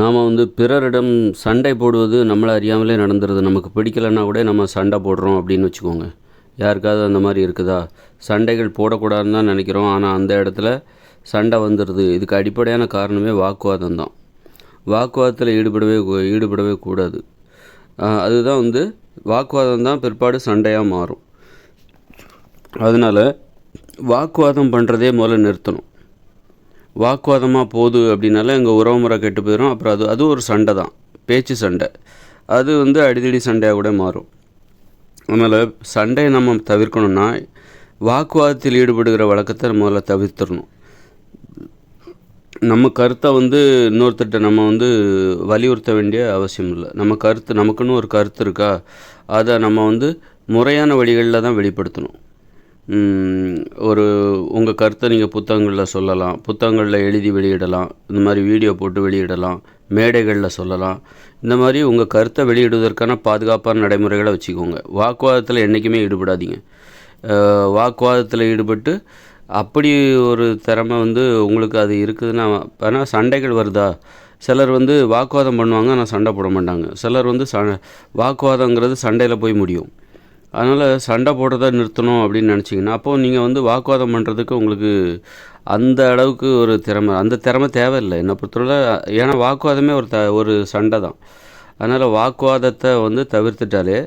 நாம் வந்து பிறரிடம் சண்டை போடுவது நம்மளை அறியாமலே நடந்துருது. நமக்கு பிடிக்கலைன்னா கூட நம்ம சண்டை போடுறோம் அப்படின்னு வச்சுக்கோங்க. யாருக்காவது அந்த மாதிரி இருக்குதா? சண்டைகள் போடக்கூடாதுன்னு தான் நினைக்கிறோம். ஆனால் அந்த இடத்துல சண்டை வந்துடுது இதுக்கு அடிப்படையான காரணமே வாக்குவாதம் தான். வாக்குவாதத்தில் ஈடுபடவே ஈடுபடவே கூடாது. அதுதான் வந்து வாக்குவாதம் தான் பிற்பாடு சண்டையாக மாறும். அதனால் வாக்குவாதம் பண்ணுறதே முதல்ல நிறுத்தணும். வாக்குவாதமாக போகுது அப்படின்னால எங்கள் உறவுமுறை கெட்டு போயிடும் அப்புறம் அது அது ஒரு சண்டை தான். பேச்சு சண்டை. அது வந்து அடிதடி சண்டையாக கூட மாறும். அதனால் சண்டையை நம்ம தவிர்க்கணும்னா வாக்குவாதத்தில் ஈடுபடுகிற வழக்கத்தை முதல்ல தவிர்த்துடணும். நம்ம கருத்தை வந்து இன்னொருத்தர்கிட்ட நம்ம வந்து வலியுறுத்த வேண்டிய அவசியம் இல்லை. நம்ம கருத்து நமக்குன்னு ஒரு கருத்து இருக்கா? அதை நம்ம வந்து முறையான வழிகளில் தான் வெளிப்படுத்தணும். ஒரு உங்கள் கருத்தை நீங்கள் புத்தகங்களில் சொல்லலாம். புத்தகங்களில் எழுதி வெளியிடலாம். இந்த மாதிரி வீடியோ போட்டு வெளியிடலாம். மேடைகளில் சொல்லலாம். இந்த மாதிரி உங்கள் கருத்தை வெளியிடுவதற்கான பாதுகாப்பான நடைமுறைகளை வச்சுக்கோங்க. வாக்குவாதத்தில் என்றைக்குமே ஈடுபடாதீங்க. வாக்குவாதத்தில் ஈடுபட்டு அப்படி ஒரு திறமை வந்து உங்களுக்கு அது இருக்குதுன்னா ஆனால் சண்டைகள் வருதா? சிலர் வந்து வாக்குவாதம் பண்ணுவாங்க ஆனால் சண்டை போட மாட்டாங்க. சிலர் வந்து ச வாக்குவாதங்கிறது சண்டையில் போய் முடியும். அதனால் சண்டை போடுறத நிறுத்தணும் அப்படின்னு நினச்சிங்கன்னா அப்போது நீங்கள் வந்து வாக்குவாதம் பண்ணுறதுக்கு உங்களுக்கு அந்த அளவுக்கு ஒரு திறமை அந்த திறமை தேவையில்லை. என்னை பொறுத்தவரை ஏன்னா வாக்குவாதமே ஒரு த ஒரு சண்டை தான். அதனால் வாக்குவாதத்தை வந்து தவிர்த்துட்டாலே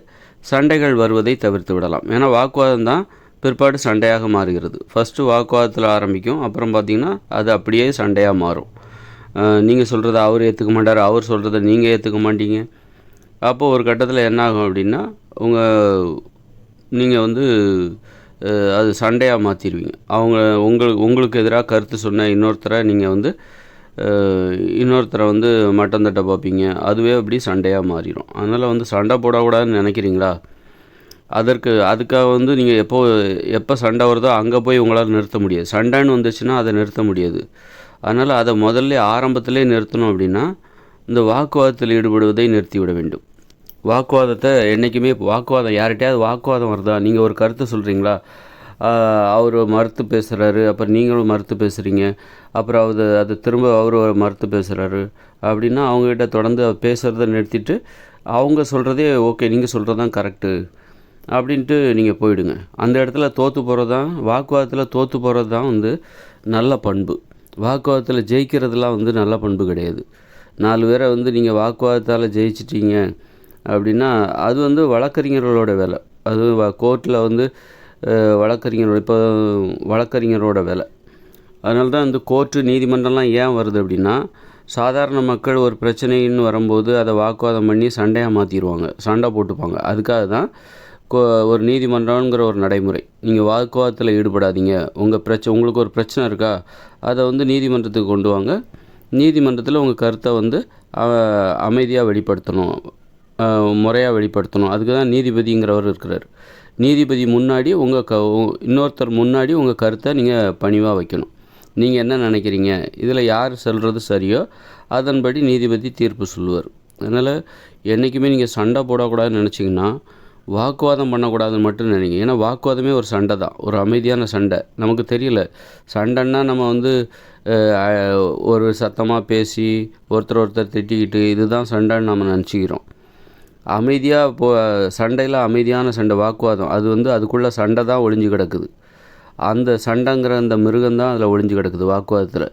சண்டைகள் வருவதை தவிர்த்து விடலாம். ஏன்னா வாக்குவாதம் தான் பிற்பாடு சண்டையாக மாறுகிறது. ஃபஸ்ட்டு வாக்குவாதத்தில் ஆரம்பிக்கும். அப்புறம் பார்த்திங்கன்னா அது அப்படியே சண்டையாக மாறும். நீங்கள் சொல்கிறத அவர் ஏற்றுக்க மாட்டார் அவர் சொல்கிறத நீங்கள் ஏற்றுக்க மாட்டீங்க. அப்போது ஒரு கட்டத்தில் என்ன ஆகும் அப்படின்னா உங்கள் நீங்கள் வந்து அது சண்டையாக மாற்றிடுவீங்க அவங்க உங்களுக்கு உங்களுக்கு எதிராக கருத்து சொன்ன இன்னொருத்தரை நீங்கள் வந்து இன்னொருத்தரை வந்து மட்டம் தட்டை பார்ப்பீங்க. அதுவே அப்படி சண்டையாக மாறிடும் அதனால் வந்து சண்டை போடக்கூடாதுன்னு நினைக்கிறீங்களா? அதற்கு அதுக்காக வந்து நீங்கள் எப்போ எப்போ சண்டை வருதோ அங்கே போய் உங்களால் நிறுத்த முடியாது. சண்டைன்னு வந்துச்சுன்னா அதை நிறுத்த முடியாது. அதனால் அதை முதல்ல ஆரம்பத்திலே நிறுத்தணும் அப்படின்னா இந்த வாக்குவாதத்தில் ஈடுபடுவதை நிறுத்திவிட வேண்டும். வாக்குவாதத்தை என்றைக்குமே வாக்குவாதம் யார்கிட்டயாவது வாக்குவாதம் வருதா? நீங்கள் ஒரு கருத்தை சொல்கிறீங்களா அவர் மறுத்து பேசுகிறாரு அப்புறம் நீங்களும் மறுத்து பேசுகிறீங்க அப்புறம் அது அது திரும்ப அவர் மறுத்து பேசுகிறாரு அப்படின்னா அவங்ககிட்ட தொடர்ந்து பேசுகிறத நிறுத்திட்டு அவங்க சொல்கிறதே ஓகே நீங்கள் சொல்கிறது தான் கரெக்டு அப்படின்ட்டு நீங்கள் போயிடுங்க. அந்த இடத்துல தோற்று போகிறது தான் வாக்குவாதத்தில் தோற்று போகிறது தான் வந்து நல்ல பண்பு. வாக்குவாதத்தில் ஜெயிக்கிறதுலாம் வந்து நல்ல பண்பு கிடையாது. நாலு பேரை வந்து நீங்கள் வாக்குவாதத்தால் ஜெயிச்சிட்டீங்க அப்படின்னா அது வந்து வழக்கறிஞர்களோட வேலை. அது கோர்ட்டில் வந்து வழக்கறிஞரோட இப்போ வழக்கறிஞரோட வேலை. அதனால தான் இந்த கோர்ட்டு நீதிமன்றம்லாம் ஏன் வருது அப்படின்னா சாதாரண மக்கள் ஒரு பிரச்சனைன்னு வரும்போது அதை வாக்குவாதம் பண்ணி சண்டையாக மாற்றிடுவாங்க சண்டை போட்டுப்பாங்க. அதுக்காக தான் கோ ஒரு நீதிமன்றங்கிற ஒரு நடைமுறை. நீங்கள் வாக்குவாதத்தில் ஈடுபடாதீங்க. உங்கள் பிரச்சனை உங்களுக்கு ஒரு பிரச்சனை இருக்கா அதை வந்து நீதிமன்றத்துக்கு கொண்டு வாங்க. நீதிமன்றத்தில் உங்கள் கருத்தை வந்து அமைதியாக வெளிப்படுத்தணும். முறையாக வெளிப்படுத்தணும். அதுக்கு தான் நீதிபதிங்கிறவர் இருக்கிறார். நீதிபதி முன்னாடி உங்கள் க உ- இன்னொருத்தர் முன்னாடி உங்கள் கருத்தை நீங்கள் பணிவாக வைக்கணும். நீங்கள் என்ன நினைக்கிறீங்க? இதில் யார் சொல்கிறது சரியோ அதன்படி நீதிபதி தீர்ப்பு சொல்லுவார். அதனால் என்றைக்குமே நீங்கள் சண்டை போடக்கூடாதுன்னு நினச்சிங்கன்னா வாக்குவாதம் பண்ணக்கூடாதுன்னு மட்டும் நினைங்க. ஏன்னா வாக்குவாதமே ஒரு சண்டை தான். ஒரு அமைதியான சண்டை. நமக்கு தெரியல. சண்டைன்னா நம்ம வந்து ஒரு சத்தமாக பேசி ஒருத்தர் ஒருத்தர் திட்டிக்கிட்டு இதுதான் சண்டைன்னு நம்ம நினச்சிக்கிறோம். அமைதியாக இப்போ சண்டையில் அமைதியான சண்டை வாக்குவாதம். அது வந்து அதுக்குள்ளே சண்டை தான் ஒளிஞ்சு கிடக்குது. அந்த சண்டைங்கிற அந்த மிருகம் தான் அதில் ஒளிஞ்சு கிடக்குது வாக்குவாதத்தில்.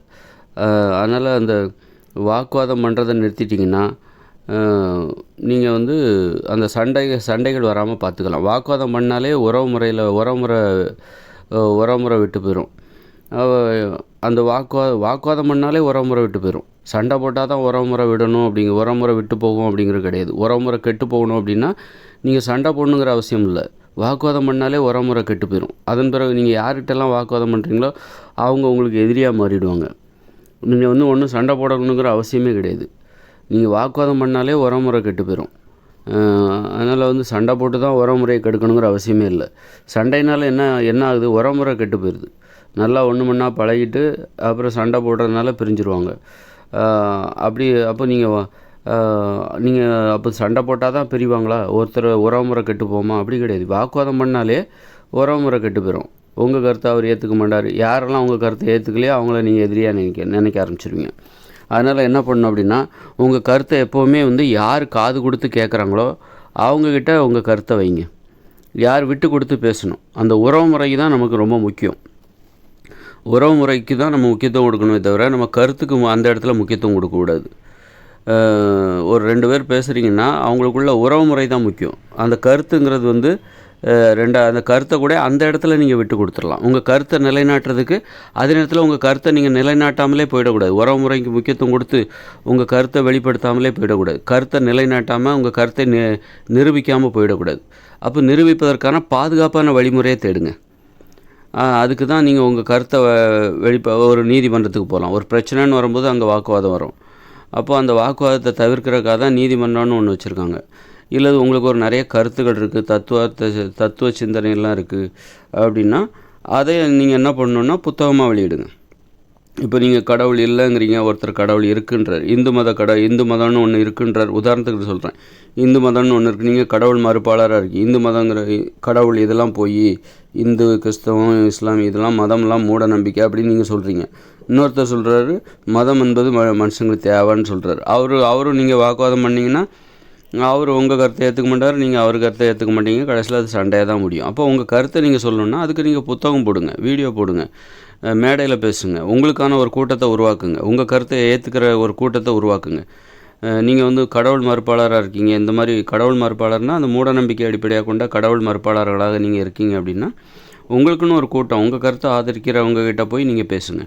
அதனால் அந்த வாக்குவாதம் பண்ணுறதை நிறுத்திட்டிங்கன்னா நீங்கள் வந்து அந்த சண்டை சண்டைகள் வராமல் பார்த்துக்கலாம் வாக்குவாதம் பண்ணாலே உறவு முறையில் உறவுமுறை உறவுமுறை விட்டு போயிடும் அந்த வாக்குவா வாக்குவாதம் பண்ணாலே உறவுமுறை விட்டு போயிடும் சண்டை போட்டால் தான் உறவுமுறை விடணும் அப்படிங்க உறவுமுறை விட்டு போகும் அப்படிங்கிறது கிடையாது. உறவுமுறை கெட்டு போகணும் அப்படின்னா நீங்கள் சண்டை போடணுங்கிற அவசியம் இல்லை. வாக்குவாதம் பண்ணாலே உறவுமுறை கெட்டு போயிடும் அதன் பிறகு நீங்கள் யார்கிட்டலாம் வாக்குவாதம் பண்ணுறீங்களோ அவங்க உங்களுக்கு எதிரியாக மாறிடுவாங்க. நீங்கள் வந்து ஒன்றும் சண்டை போடணுங்கிற அவசியமே கிடையாது. நீங்கள் வாக்குவாதம் பண்ணாலே உறவுமுறை கெட்டு போயிடும் அதனால் வந்து சண்டை போட்டு தான் உறவுமுறையை கெடுக்கணுங்கிற அவசியமே இல்லை. சண்டைனால என்ன என்ன ஆகுது? உறவுமுறை கெட்டு போயிடுது நல்லா ஒன்று மண்ணா பழகிட்டு அப்புறம் சண்டை போடுறதுனால பிரிஞ்சிருவாங்க. அப்படி அப்போ நீங்கள் நீங்கள் அப்போ சண்டை போட்டால் தான் பிரிவாங்களா? ஒருத்தர் உறவுமுறை கெட்டு போமா அப்படி கிடையாது. வாக்குவாதம் பண்ணாலே உறவுமுறை கெட்டு போயிடும் உங்கள் கருத்தை அவர் ஏற்றுக்க மாட்டார். யாரெல்லாம் உங்கள் கருத்தை ஏற்றுக்கலையோ அவங்கள நீங்கள் எதிரியாக நினைக்க நினைக்க ஆரம்பிச்சிருவீங்க. அதனால் என்ன பண்ணணும் அப்படின்னா உங்கள் கருத்தை எப்போவுமே வந்து யார் காது கொடுத்து கேட்குறாங்களோ அவங்கக்கிட்ட உங்கள் கருத்தை வைங்க. யார் விட்டு கொடுத்து பேசணும். அந்த உறவு முறை தான் நமக்கு ரொம்ப முக்கியம். உறவு முறைக்கு தான் நம்ம முக்கியத்துவம் கொடுக்கணுமே தவிர நம்ம கருத்துக்கு மு- அந்த இடத்துல முக்கியத்துவம் கொடுக்கக்கூடாது ஒரு ரெண்டு பேர் பேசுகிறீங்கன்னா அவங்களுக்குள்ள உறவு முறை தான் முக்கியம். அந்த கருத்துங்கிறது வந்து அஹ் ரெண்டா அந்த கருத்தை கூட அந்த இடத்துல நீங்கள் விட்டு கொடுத்துடலாம். உங்கள் கருத்தை நிலைநாட்டுறதுக்கு அதே நேரத்தில் உங்கள் கருத்தை நீங்கள் நிலைநாட்டாமலே போயிடக்கூடாது. உறவு முறைக்கு முக்கியத்துவம் கொடுத்து உங்கள் கருத்தை வெளிப்படுத்தாமலே போயிடக்கூடாது. கருத்தை நிலைநாட்டாமல் உங்கள் கருத்தை நிரூபிக்காமல் போயிடக்கூடாது. அப்போ நிரூபிப்பதற்கான பாதுகாப்பான வழிமுறையை தேடுங்க. அதுக்கு தான் நீங்கள் உங்கள் கருத்தை வ- வெளிப்ப ஒரு நீதிமன்றத்துக்கு போகலாம் ஒரு பிரச்சனைன்னு வரும்போது அங்கே வாக்குவாதம் வரும். அப்போ அந்த வாக்குவாதத்தை தவிர்க்கிறக்காக தான் நீதிமன்றம்னு ஒன்று வச்சுருக்காங்க. இல்லை உங்களுக்கு ஒரு நிறைய கருத்துக்கள் இருக்குது தத்துவ தத்துவ சிந்தனைலாம் இருக்குது அப்படின்னா அதை நீங்கள் என்ன பண்ணணுன்னா புத்தகமாக வெளியிடுங்க. இப்போ நீங்கள் கடவுள் இல்லைங்கிறீங்க ஒருத்தர் கடவுள் இருக்குன்றார். இந்து மத கட இந்து மதம்னு ஒன்று இருக்குன்றார். உதாரணத்துக்கு சொல்கிறேன் இந்து மதம்னு ஒன்று இருக்கு. நீங்கள் கடவுள் மறுப்பாளராக இருக்கு இந்து மதங்கிற கடவுள் இதெல்லாம் போய் இந்து கிறிஸ்தவம் இஸ்லாம் இதெல்லாம் மதம்லாம் மூட நம்பிக்கை அப்படின்னு நீங்கள் சொல்கிறீங்க இன்னொருத்தர் சொல்கிறாரு மதம் என்பது ம மனுஷங்களுக்கு தேவைன்னு சொல்கிறாரு அவரு அவரும் நீங்கள் வாக்குவாதம் பண்ணிங்கன்னா அவர் உங்கள் கருத்தை ஏற்றுக்க மாட்டார் நீங்கள் அவர் கருத்தை ஏற்றுக்க மாட்டீங்க. கடைசியில் அது சண்டையாக தான் முடியும். அப்போ உங்கள் கருத்தை நீங்கள் சொல்லணும்னா அதுக்கு நீங்கள் புத்தகம் போடுங்க வீடியோ போடுங்க மேடையில் பேசுங்க. உங்களுக்கான ஒரு கூட்டத்தை உருவாக்குங்க. உங்கள் கருத்தை ஏற்றுக்கிற ஒரு கூட்டத்தை உருவாக்குங்க. நீங்கள் வந்து கடவுள் மறுப்பாளராக இருக்கீங்க. இந்த மாதிரி கடவுள் மறுப்பாளர்னால் அந்த மூடநம்பிக்கை அடிப்படையாக கொண்ட கடவுள் மறுப்பாளர்களாக நீங்கள் இருக்கீங்க அப்படின்னா உங்களுக்குன்னு ஒரு கூட்டம் உங்கள் கருத்தை ஆதரிக்கிறவங்க கிட்ட போய் நீங்கள் பேசுங்க.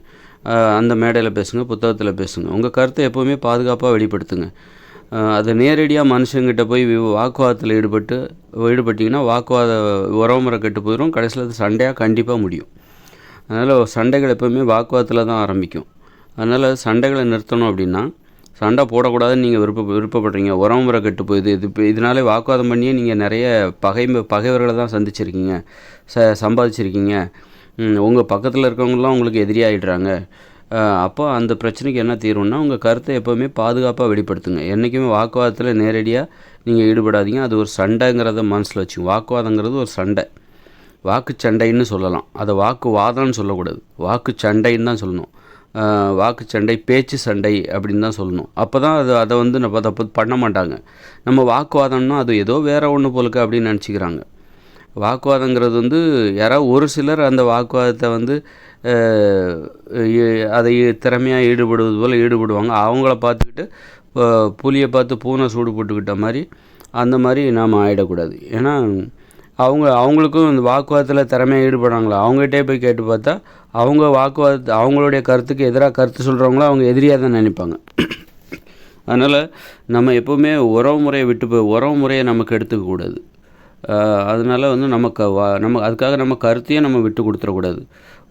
அந்த மேடையில் பேசுங்க புத்தகத்தில் பேசுங்க. உங்கள் கருத்தை எப்போவுமே பாதுகாப்பாக வெளிப்படுத்துங்க. அது நேரடியாக மனுஷங்கிட்ட போய் வாக்குவாதத்தில் ஈடுபட்டு ஈடுபட்டிங்கன்னா வாக்குவாத உறவுமுறை கெட்டு போயிடும் கடைசியில் அது சண்டையாக கண்டிப்பாக முடியும். அதனால் சண்டைகள் எப்போவுமே வாக்குவாதத்தில் தான் ஆரம்பிக்கும். அதனால் சண்டைகளை நிறுத்தணும் அப்படின்னா சண்டை போடக்கூடாதுன்னு நீங்கள் விருப்ப விருப்பப்படுறீங்க. உறவுமுறை கெட்டு போயிடுது இது இப்போ இதனாலே வாக்குவாதம் பண்ணியே நீங்கள் நிறைய பகை பகைவர்களை தான் சந்திச்சிருக்கீங்க. ச சம்பாதிச்சிருக்கீங்க. உங்கள் பக்கத்தில் இருக்கவங்களாம் உங்களுக்கு எதிரியாகிடுறாங்க அப்போ அந்த பிரச்சனைக்கு என்ன தீரும்னா உங்கள் கருத்தை எப்போவுமே பாதுகாப்பாக வெளிப்படுத்துங்க. என்றைக்குமே வாக்குவாதத்தில் நேரடியாக நீங்கள் ஈடுபடாதீங்க. அது ஒரு சண்டைங்கிறத மனசில் வச்சுங்க. வாக்குவாதங்கிறது ஒரு சண்டை. வாக்கு சண்டைன்னு சொல்லலாம். அதை வாக்குவாதம்னு சொல்லக்கூடாது. வாக்கு சண்டைன்னு தான் சொல்லணும். வாக்கு சண்டை பேச்சு சண்டை அப்படின்னு தான் சொல்லணும். அப்போ தான் அது அதை வந்து நம்ம அதை பண்ண மாட்டாங்க. நம்ம வாக்குவாதம்னா அது ஏதோ வேறு ஒன்று போலுக்கு அப்படின்னு நினச்சிக்கிறாங்க. வாக்குவாதங்கிறது வந்து யாராவது ஒரு சிலர் அந்த வாக்குவாதத்தை வந்து அதை திறமையாக ஈடுபடுவது போல் ஈடுபடுவாங்க. அவங்கள பார்த்துக்கிட்டு புலியை பார்த்து பூனை சூடு போட்டுக்கிட்ட மாதிரி அந்த மாதிரி நாம் ஆகிடக்கூடாது ஏன்னா அவங்க அவங்களுக்கும் இந்த வாக்குவாதத்தில் திறமையாக ஈடுபடுறாங்களா? அவங்ககிட்டே போய் கேட்டு பார்த்தா அவங்க வாக்குவாதத்தை அவங்களுடைய கருத்துக்கு எதிராக கருத்து சொல்கிறவங்களும் அவங்க எதிரியாக தான் நினைப்பாங்க. அதனால் நம்ம எப்போவுமே உறவு முறையை விட்டு போய் உறவு முறையை நமக்கு எடுத்துக்கக்கூடாது அதனால் வந்து நமக்கு வா நம்ம அதுக்காக நம்ம கருத்தையும் நம்ம விட்டு கொடுத்துடக்கூடாது.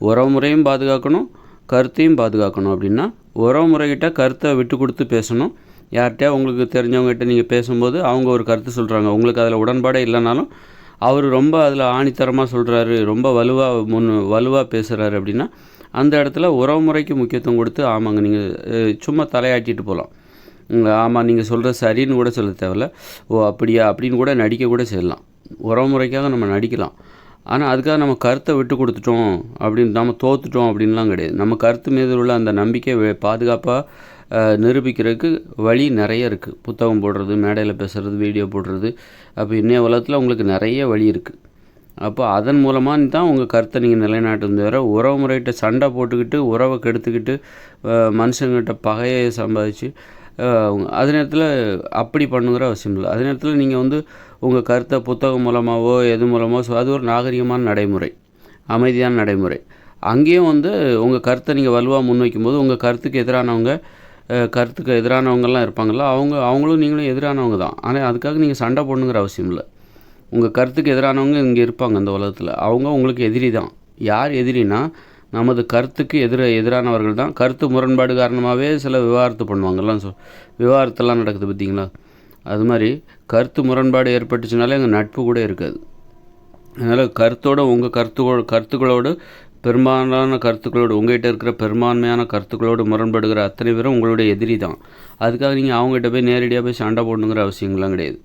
உறவு முறையும் பாதுகாக்கணும் கருத்தையும் பாதுகாக்கணும். அப்படின்னா உறவு முறைகிட்ட கருத்தை விட்டு கொடுத்து பேசணும். யார்கிட்டயா உங்களுக்கு தெரிஞ்சவங்ககிட்ட நீங்கள் பேசும்போது அவங்க ஒரு கருத்து சொல்கிறாங்க உங்களுக்கு அதில் உடன்பாடே இல்லைனாலும் அவர் ரொம்ப அதில் ஆணித்தரமாக சொல்கிறாரு ரொம்ப வலுவாக முன் வலுவாக பேசுகிறாரு அப்படின்னா அந்த இடத்துல உறவு முறைக்கு முக்கியத்துவம் கொடுத்து ஆமாங்க நீங்கள் சும்மா தலையாட்டிட்டு போகலாம் ஆமாம் நீங்கள் சொல்கிற சரின்னு கூட சொல்ல தேவையில்ல. ஓ அப்படியா அப்படின்னு கூட நடிக்க கூட செய்யலாம். உறவுமுறைக்காக நம்ம நடிக்கலாம். ஆனால் அதுக்காக நம்ம கருத்தை விட்டு கொடுத்துட்டோம் அப்படின்னு நம்ம தோத்துட்டோம் அப்படின்லாம் கிடையாது. நம்ம கருத்து மீது உள்ள அந்த நம்பிக்கை பாதுகாப்பாக நிரூபிக்கிறதுக்கு வழி நிறைய இருக்குது புத்தகம் போடுறது மேடையில் பேசுகிறது வீடியோ போடுறது. அப்போ இன்னைய உலகத்தில் உங்களுக்கு நிறைய வழி இருக்குது அப்போ அதன் மூலமாக தான் உங்கள் கருத்தை நீங்கள் நிலைநாட்டும் தவிர உறவு முறைகிட்ட சண்டை போட்டுக்கிட்டு உறவை கெடுத்துக்கிட்டு மனுஷங்கிட்ட பகையை சம்பாதிச்சு அஹ், அதே நேரத்தில் அப்படி பண்ணுங்கிற அவசியம் இல்லை. அதே நேரத்தில் நீங்கள் வந்து உங்கள் கருத்தை புத்தகம் மூலமாகவோ எது மூலமோ அது ஒரு நாகரிகமான நடைமுறை. அமைதியான நடைமுறை. அங்கேயும் வந்து உங்கள் கருத்தை நீங்கள் வலுவாக முன்வைக்கும் போது உங்கள் கருத்துக்கு எதிரானவங்க கருத்துக்கு எதிரானவங்கெல்லாம் இருப்பாங்கள்ல அவங்க அவங்களும் நீங்களும் எதிரானவங்க தான். ஆனால் அதுக்காக நீங்கள் சண்டை போடணுங்கிற அவசியம் இல்லை. உங்கள் கருத்துக்கு எதிரானவங்க இங்கே இருப்பாங்க இந்த உலகத்தில். அவங்க உங்களுக்கு எதிரி தான். யார் எதிரினா நமது கருத்துக்கு எதிர எதிரானவர்கள் தான். கருத்து முரண்பாடு காரணமாகவே சில விவாகரத்து பண்ணுவாங்கலாம் சொ விவாகரத்தெல்லாம் நடக்குது பார்த்தீங்களா அது மாதிரி கருத்து முரண்பாடு ஏற்பட்டுச்சுனாலே எங்கள் நட்பு கூட இருக்காது. அதனால் கருத்தோட உங்கள் கருத்துக்களோட கருத்துக்களோடு பெரும்பாலான கருத்துக்களோடு உங்கள்கிட்ட இருக்கிற பெரும்பான்மையான கருத்துக்களோடு முரண்படுகிற அத்தனை பேரும் உங்களுடைய எதிரி தான். அதுக்காக நீங்கள் அவங்ககிட்ட போய் நேரடியாக போய் சண்டை போடணுங்கிற அவசியங்கள்லாம் கிடையாது.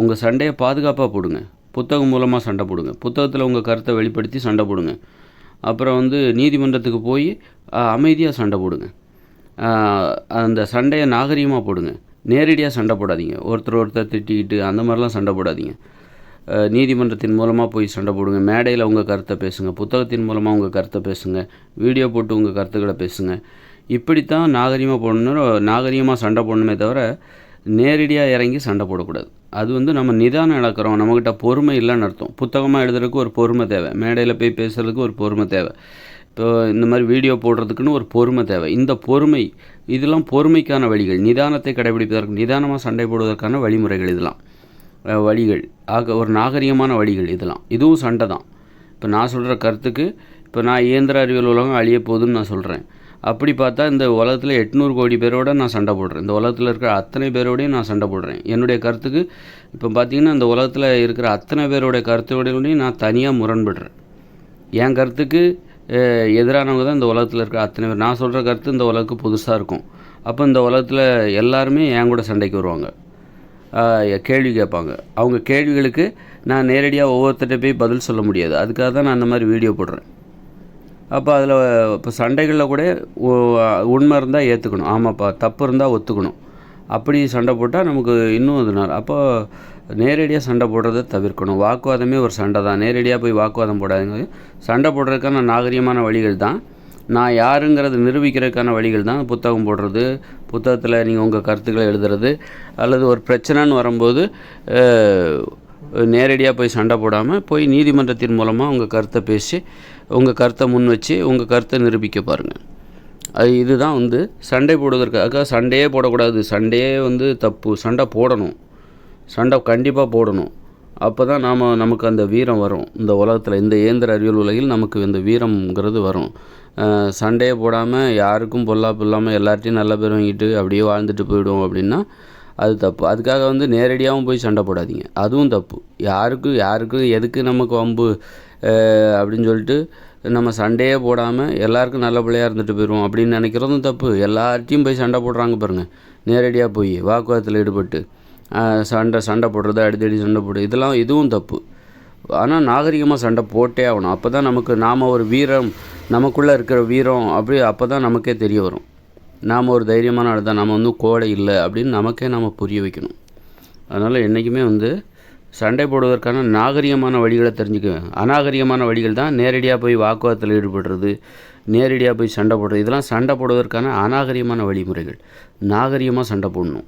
உங்கள் சண்டையை பாதுகாப்பாக போடுங்க. புத்தகம் மூலமாக சண்டை போடுங்க. புத்தகத்தில் உங்கள் கருத்தை வெளிப்படுத்தி சண்டை போடுங்க. அப்புறம் வந்து நீதிமன்றத்துக்கு போய் அமைதியாக சண்டை போடுங்க. அந்த சண்டையை நாகரீகமாக போடுங்க. நேரடியாக சண்டை போடாதீங்க. ஒருத்தர் ஒருத்தர் திட்டிக்கிட்டு அந்த மாதிரிலாம் சண்டை போடாதீங்க. நீதிமன்றத்தின் மூலமாக போய் சண்டை போடுங்க. மேடையில் உங்கள் கருத்தை பேசுங்க. புத்தகத்தின் மூலமாக உங்கள் கருத்தை பேசுங்க. வீடியோ போட்டு உங்கள் கருத்துக்களை பேசுங்க. இப்படித்தான் நாகரீகமாக போடணும் நாகரிகமாக சண்டை போடணுமே தவிர நேரடியாக இறங்கி சண்டை போடக்கூடாது. அது வந்து நம்ம நிதானம் இழக்கிறோம். நம்மக்கிட்ட பொறுமை இல்லைன்னு அர்த்தம். புத்தகமாக எழுதுறதுக்கு ஒரு பொறுமை தேவை. மேடையில் போய் பேசுறதுக்கு ஒரு பொறுமை தேவை. இப்போ இந்த மாதிரி வீடியோ போடுறதுக்குன்னு ஒரு பொறுமை தேவை. இந்த பொறுமை இதெல்லாம் பொறுமைக்கான வழிகள். நிதானத்தை கடைபிடிப்பதற்கு நிதானமாக சண்டை போடுவதற்கான வழிமுறைகள் இதெல்லாம். வழிகள். ஆக ஒரு நாகரிகமான வழிகள் இதெல்லாம். இதுவும் சண்டை தான். இப்போ நான் சொல்கிற கருத்துக்கு இப்போ நான் இயந்திர அறிவியல் உலகம் அழிய போகுதுன்னு நான் சொல்கிறேன் அப்படி பார்த்தா இந்த உலகத்தில் எட்நூறு கோடி பேரோட நான் சண்டை போடுறேன். இந்த உலகத்தில் இருக்கிற அத்தனை பேரோடையும் நான் சண்டை போடுறேன். என்னுடைய கருத்துக்கு இப்போ பார்த்திங்கன்னா இந்த உலகத்தில் இருக்கிற அத்தனை பேரோடைய கருத்தோடையும் நான் தனியாக முரண்படுறேன். என் கருத்துக்கு எதிரானவங்க தான் இந்த உலகத்தில் இருக்க அத்தனை பேர். நான் சொல்கிற கருத்து இந்த உலகுக்கு புதுசாக இருக்கும். அப்போ இந்த உலகத்தில் எல்லாருமே என் கூட சண்டைக்கு வருவாங்க. கேள்வி கேட்பாங்க. அவங்க கேள்விகளுக்கு நான் நேரடியாக ஒவ்வொருத்தர்கிட்ட போய் பதில் சொல்ல முடியாது. அதுக்காக தான் நான் அந்த மாதிரி வீடியோ போடுறேன். அப்போ அதில் இப்போ சண்டைகளில் கூட உண்மை இருந்தால் ஏற்றுக்கணும் ஆமாப்பா தப்பு இருந்தால் ஒத்துக்கணும். அப்படி சண்டை போட்டால் நமக்கு இன்னும் அது நாள் அப்போ நேரடியாக சண்டை போடுறதை தவிர்க்கணும். வாக்குவாதமே ஒரு சண்டை தான். நேரடியாக போய் வாக்குவாதம் போடாதுங்க. சண்டை போடுறதுக்கான நாகரிகமான வழிகள் தான். நான் யாருங்கிறத நிரூபிக்கிறதுக்கான வழிகள் தான். புத்தகம் போடுறது புத்தகத்தில் நீங்கள் உங்கள் கருத்துக்களை எழுதுறது அல்லது ஒரு பிரச்சனைன்னு வரும்போது நேரடியாக போய் சண்டை போடாமல் போய் நீதிமன்றத்தின் மூலமாக உங்கள் கருத்தை பேசி உங்கள் கருத்தை முன் வச்சு உங்கள் கருத்தை நிரூபிக்க பாருங்கள் அது இதுதான் வந்து சண்டை போடுவதற்காக சண்டையே போடக்கூடாது. சண்டையே வந்து தப்பு. சண்டை போடணும். சண்டை கண்டிப்பாக போடணும். அப்போ தான் நாம் நமக்கு அந்த வீரம் வரும். இந்த உலகத்தில் இந்த இயந்திர அறிவியல் உலகில் நமக்கு இந்த வீரம்ங்கிறது வரும். சண்டையே போடாமல் யாருக்கும் பொல்லாப்பு இல்லாமல் எல்லார்ட்டையும் நல்ல பேர் வாங்கிட்டு அப்படியே வாழ்ந்துட்டு போயிடுவோம் அப்படின்னா அது தப்பு. அதுக்காக வந்து நேரடியாகவும் போய் சண்டை போடாதீங்க. அதுவும் தப்பு. யாருக்கும் யாருக்கும் எதுக்கு நமக்கு வம்பு அப்படின்னு சொல்லிட்டு நம்ம சண்டையே போடாமல் எல்லாருக்கும் நல்ல பிள்ளையாக இருந்துட்டு போயிடுவோம் அப்படின்னு நினைக்கிறதும் தப்பு. எல்லார்ட்டையும் போய் சண்டை போடுறாங்க பாருங்கள் நேரடியாக போய் வாக்குவாதத்தில் ஈடுபட்டு. சண்டை சண்டை போடுறது அடித்தடி சண்டை போடுறது இதெல்லாம் இதுவும் தப்பு. ஆனால் நாகரிகமாக சண்டை போட்டே ஆகணும். அப்போ தான் நமக்கு நாம் ஒரு வீரம் நமக்குள்ளே இருக்கிற வீரம் அப்படி அப்போ தான் நமக்கே தெரிய வரும். நாம் ஒரு தைரியமான ஆள் தான். நம்ம வந்து கோடை இல்லை அப்படின்னு நமக்கே நாம் புரிய வைக்கணும். அதனால் என்றைக்குமே வந்து சண்டை போடுவதற்கான நாகரிகமான வழிகளை தெரிஞ்சுக்குவேன். அநாகரிகமான வழிகள் தான் நேரடியாக போய் வாக்குவாதத்தில் ஈடுபடுறது நேரடியாக போய் சண்டை போடுறது. இதெல்லாம் சண்டை போடுவதற்கான அநாகரிகமான வழிமுறைகள். நாகரிகமாக சண்டை போடணும்.